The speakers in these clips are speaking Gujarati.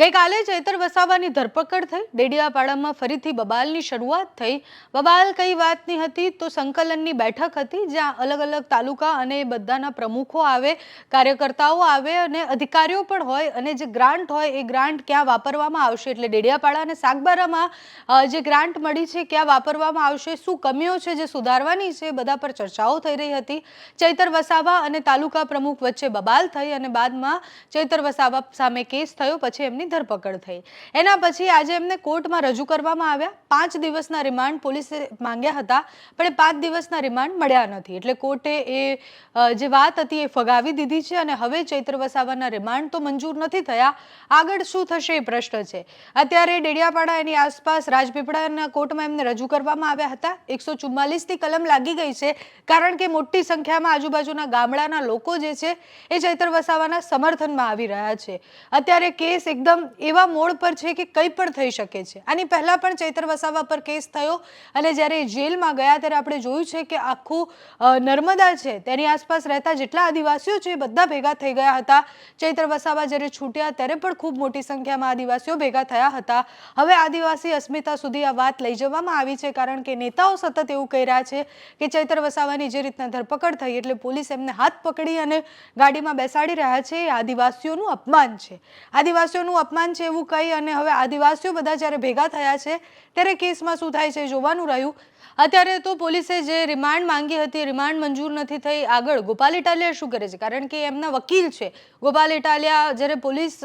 ગઈકાલે ચૈતર વસાવાની ધરપકડ થઈ. ડેડિયાપાડામાં ફરીથી બબાલની શરૂઆત થઈ. બબાલ કઈ વાતની હતી તો સંકલનની બેઠક હતી, જ્યાં અલગ અલગ તાલુકા અને બધાના પ્રમુખો આવે, કાર્યકર્તાઓ આવે અને અધિકારીઓ પણ હોય અને જે ગ્રાન્ટ હોય એ ગ્રાન્ટ ક્યાં વાપરવામાં આવશે? એટલે ડેડિયાપાડા અને સાગબારામાં જે ગ્રાન્ટ મળી છે ક્યાં વાપરવામાં આવશે? શું કમીઓ છે જે સુધારવાની છે? બધા પર ચર્ચાઓ થઈ રહી હતી. ચૈતર વસાવા અને તાલુકા પ્રમુખ વચ્ચે બબાલ થઈ અને બાદમાં ચૈતર વસાવા સામે કેસ થયો. પછી એમની ધરપકડ થઈ. એના પછી આજે એમને કોર્ટમાં રજૂ કરવામાં આવ્યા. પાંચ દિવસના રિમાન્ડ પોલીસે માંગ્યા હતા, પણ એ પાંચ દિવસના રિમાન્ડ મળ્યા નથી. એટલે કોર્ટે એ જે વાત હતી એ ફગાવી દીધી છે અને હવે ચૈત્ર વસાવાના રિમાન્ડ તો મંજૂર નથી થયા. આગળ શું થશે એ પ્રશ્ન છે. અત્યારે ડેડિયાપાડા એની આસપાસ રાજપીપળાના કોર્ટમાં એમને રજૂ કરવામાં આવ્યા હતા. એકસો ચુમ્માલીસની કલમ લાગી ગઈ છે, કારણ કે મોટી સંખ્યામાં આજુબાજુના ગામડાના લોકો જે છે એ ચૈત્ર વસાવાના સમર્થનમાં આવી રહ્યા છે. અત્યારે કેસ એકદમ એવા મોડ પર છે કે કંઈ પણ થઈ શકે છે. આની પહેલા પણ ચૈતર વસાવા પર કેસ થયો. અને જ્યારે જેલમાં ગયા ત્યારે આપણે જોયું છે કે આખું નર્મદા છે, તેની આસપાસ રહેતા જેટલા આદિવાસીઓ છે એ બધા ભેગા થઈ ગયા હતા. ચૈત્ર વસાવા જ્યારે છૂટ્યા ત્યારે પણ ખૂબ મોટી સંખ્યામાં આદિવાસીઓ ભેગા થયા હતા. હવે આદિવાસી અસ્મિતા સુધી આ વાત લઈ જવામાં આવી છે કારણ કે નેતાઓ સતત એવું કહી રહ્યા છે કે ચૈત્ર વસાવાની જે રીતના ધરપકડ થઈ એટલે પોલીસ એમને હાથ પકડી અને ગાડીમાં બેસાડી રહ્યા છે. એ આદિવાસીઓનું અપમાન છે. આદિવાસીઓનું અપમાન છે એવું કહી અને હવે આદિવાસીઓ બધા જ્યારે ભેગા થયા છે, ત્યારે કેસમાં શું થાય છે જોવાનું રહ્યું. અત્યારે તો પોલીસે જે રિમાન્ડ માંગી હતી, રિમાન્ડ મંજૂર નથી થઈ, આગળ ગોપાલ ઇટાલિયા શું કરે છે? કારણ કે એમના વકીલ છે. ગોપાલ ઇટાલિયા જ્યારે પોલીસ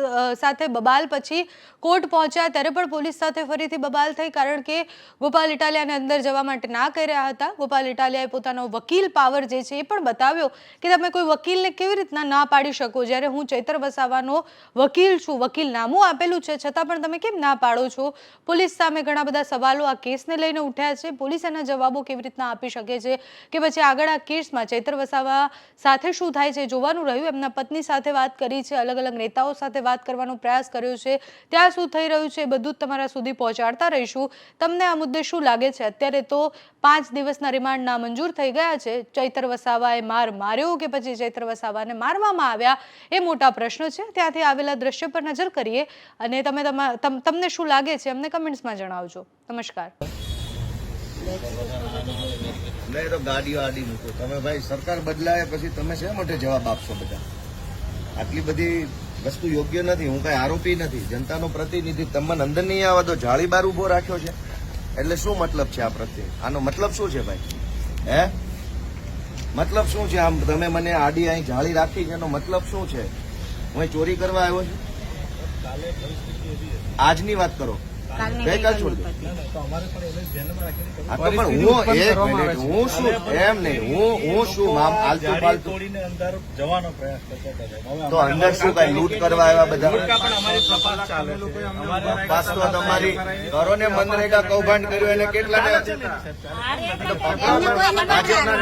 સાથે બબાલ પછી કોર્ટ પહોંચ્યા ત્યારે પણ પોલીસ સાથે ફરીથી બબાલ થઈ કારણ કે ગોપાલ ઇટાલિયાને અંદર જવા માટે ના કહી રહ્યા હતા. ગોપાલ ઇટાલિયાએ પોતાનો વકીલ પાવર જે છે એ પણ બતાવ્યો કે તમે કોઈ વકીલને કેવી રીતના ના પાડી શકો? જ્યારે હું ચૈતર વસાવાનો વકીલ છું, વકીલ નામું આપેલું છે. છતાં પણ તમે કેમ ના પાડો છો? પોલીસ સામે ઘણા બધા સવાલો આ કેસને લઈને ઉઠ્યા છે. પોલીસ એના જવાબો કેવી રીતના આપી શકે છે કે પછી આગળ આ કેસમાં ચૈતર વસાવા સાથે શું થાય છે? જોવાનું રહ્યું. એમના પત્ની સાથે વાત કરી છે. અલગ અલગ નેતાઓ સાથે વાત કરવાનો પ્રયાસ કર્યો છે. ત્યાં શું થઈ રહ્યું છે એ બધું જ તમારા સુધી પહોંચાડતા રહીશું. તમને આ મુદ્દે શું લાગે છે? અત્યારે તો પાંચ દિવસના રિમાન્ડ નામંજૂર થઈ ગયા છે. ચૈતર વસાવાએ માર માર્યો કે પછી ચૈત્ર વસાવાને મારવામાં આવ્યા એ મોટા પ્રશ્ન છે. ત્યાંથી આવેલા દ્રશ્ય પર નજર કરીએ. અને તમે તમા- તમ- તમને શું લાગે છે અમને કમેન્ટ્સમાં જણાવજો. નમસ્કાર. નહીં તો ગાડીઓ આડી મૂકો. તમે ભાઈ સરકાર બદલાય પછી તમે શા માટે જવાબ આપશો બધા? આટલી બધી વસ્તુ યોગ્ય નથી. હું કઈ આરોપી નથી. જનતાનો પ્રતિનિધિ. તમને અંદર નહીં આવવા દો. જાળી બાર ઊભો રાખ્યો છે. એટલે શું મતલબ છે આ પ્રત્યે? આનો મતલબ શું છે ભાઈ? હે? મતલબ શું છે આમ? તમે મને આડી અહીં જાળી રાખી છે. એનો મતલબ શું છે? હું ચોરી કરવા આવ્યો છું? આજની વાત કરો. ગઈકાલ છોડી દો. પણ હું એક મિનિટ હું શું એમ નહીં હું હું શું આમ આલતુ પાલતુ અંદર જવાનો પ્રયાસ કરતો હતો હવે તો અંદર શું કઈ લૂંટ કરવા આવ્યા બધા? પણ તપાસ ચાલે છે. અમારે તપાસ તો તમારી કરો ને મનરેગા કૌભાંડ કર્યું એને કેટલા ભાજપના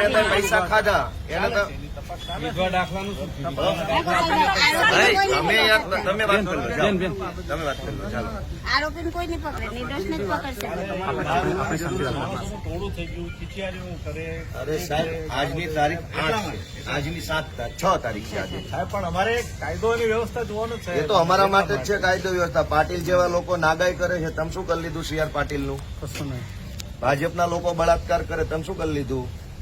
નેતા પૈસા ખાધા. એને તો વિધવા દાખલાનું શું થયું? ભાઈ, તમે યાર તમે વાત કરો જાઓ. તમે વાત કરો ચાલો આરોપીને કોઈ નહીં પકડે નિર્દોષને જ પકડશે. ટોળું થઈ ગયું ખીચિયારીઓ કરે અરે સાહેબ આજની તારીખ આઠ આજની સાત છ તારીખ છે આજે. સાહેબ પણ અમારે કાયદો અને વ્યવસ્થા જોવાનું છે. એ તો અમારા માટે જ છે કાયદો વ્યવસ્થા. પાટીલ જેવા લોકો નાગાઈ કરે છે તમે શું કરી લીધું સીઆર પાટીલનું કશું નહીં. ભાજપના લોકો બળાત્કાર કરે તમે શું કરી લીધું?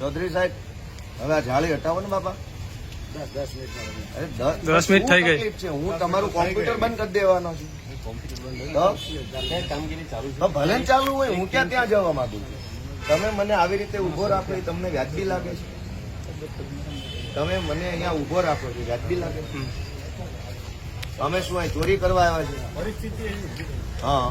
ચૌધરી સાહેબ હવે આ જાળી હટાવો ને બાપા. અરે દસ મિનિટ થઈ ગઈ. છે? હું તમારું કોમ્પ્યુટર બંધ કરી દેવાનો છું. ભલે ચાલુ હોય હું ક્યાં ત્યાં જવા માંગુ છું? તમે મને આવી રીતે ઊભો રાખો એ તમને વ્યાજબી લાગે છે. તમે મને અહીંયા ઊભો રાખો છો વ્યાજબી લાગે છે. અમે શું અહીં ચોરી કરવા આવ્યા પરિસ્થિતિ હા.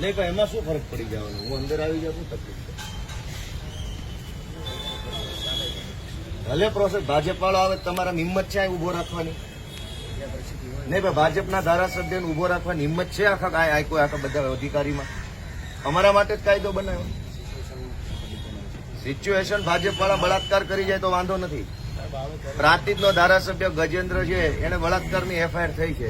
નહીં, પણ એમાં શું ફરક પડી જવાનો? હું અંદર આવી જાઉં તકલીફ ભલે પ્રોસેસ ભાજપ વાળો આવે તમારા હિંમત છે ઊભો રાખવાની? નહીં ભાઈ ભાજપના ધારાસભ્યને ઊભો રાખવાની હિંમત છે આખા કોઈ આખા બધા અધિકારીમાં? અમારા માટે જ કાયદો બનાવ્યો. સિચ્યુએશન ભાજપ વાળા બળાત્કાર કરી જાય તો વાંધો નથી. પ્રાંતિજનો ધારાસભ્ય ગજેન્દ્ર છે, એને બળાત્કારની એફઆઈઆર થઈ છે.